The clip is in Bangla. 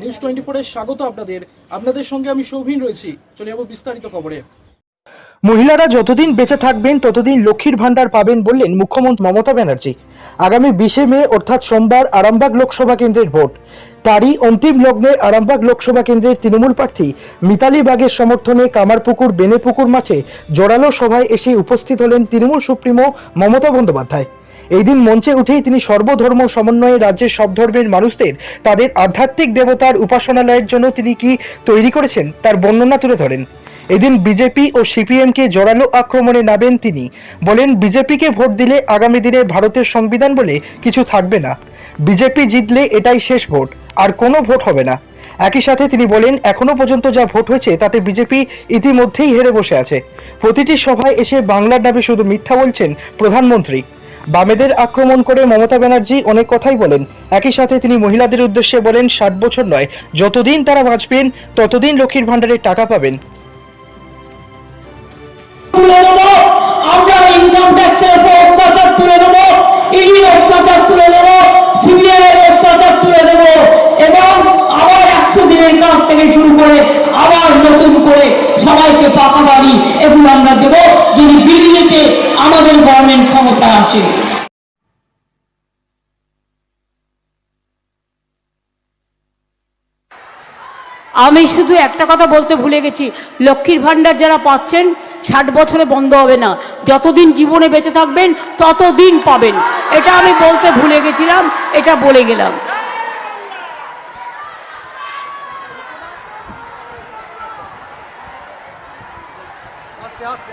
নিউজ টোয়েন্টি ফোরের স্বাগত আপনাদের। আপনাদের সঙ্গে আমি সৌভিন রয়েছি। চলে যাব বিস্তারিত খবরে। মহিলারা যতদিন বেঁচে থাকবেন, ততদিন লক্ষ্মীর ভাণ্ডার পাবেন বললেন মুখ্যমন্ত্রী মমতা ব্যানার্জি। আগামী বিশে মে, অর্থাৎ সোমবার, আরামবাগ লোকসভা কেন্দ্রের ভোট। তারই অন্তিম লগ্নে আরামবাগ লোকসভা কেন্দ্রের তৃণমূল প্রার্থী মিতালি বাগের সমর্থনে কামারপুকুর, বেনেপুকুর মাঠে জোরালো সভায় এসে উপস্থিত হলেন তৃণমূল সুপ্রিমো মমতা বন্দ্যোপাধ্যায়। এই দিন মঞ্চে উঠেই তিনি সর্বধর্ম সমন্বয়ে রাজ্যের সব ধর্মের মানুষদের, তাদের আধ্যাত্মিক দেবতার উপাসনালয়ের জন্য তিনি কি তৈরি করেছেন, তার বর্ণনা তুলে ধরেন। এদিন বিজেপি ও সিপিএমকে জোরালো আক্রমণে নামেন তিনি। বলেন, বিজেপিকে ভোট দিলে আগামী দিনে ভারতের সংবিধান বলে কিছু থাকবে না। বিজেপি জিতলে এটাই শেষ ভোট, আর কোনো ভোট হবে না। একই সাথে তিনি বলেন, এখনও পর্যন্ত যা ভোট হয়েছে তাতে বিজেপি ইতিমধ্যেই হেরে বসে আছে। প্রতিটি সভায় এসে বাংলার নামে শুধু মিথ্যা বলছেন প্রধানমন্ত্রী। বামেদের আক্রমণ করে মমতা ব্যানার্জি অনেক কথাই বলেন। একই সাথে তিনি মহিলাদের উদ্দেশ্যে বলেন ষাট বছর নয়। যতদিন তারা বাঁচবেন, ততদিন লক্ষ্মীর ভাণ্ডারের টাকা পাবেন। আমরা ইনকাম ট্যাক্সের তুলে তুলে তুলে এবং আবার একশো থেকে করে আবার নতুন করে সবাইকে পাকা বাড়ি, এগুলো আমরা আমাদের গভর্নমেন্ট ক্ষমতা আছে আমি শুধু একটা কথা বলতে ভুলে গেছি। লক্ষ্মীর ভাণ্ডার যারা পাচ্ছেন ষাট বছরে বন্ধ হবে না। যতদিন জীবনে বেঁচে থাকবেন ততদিন পাবেন। এটা আমি বলতে ভুলে গেছিলাম এটা বলে গেলাম। আস্তে আস্তে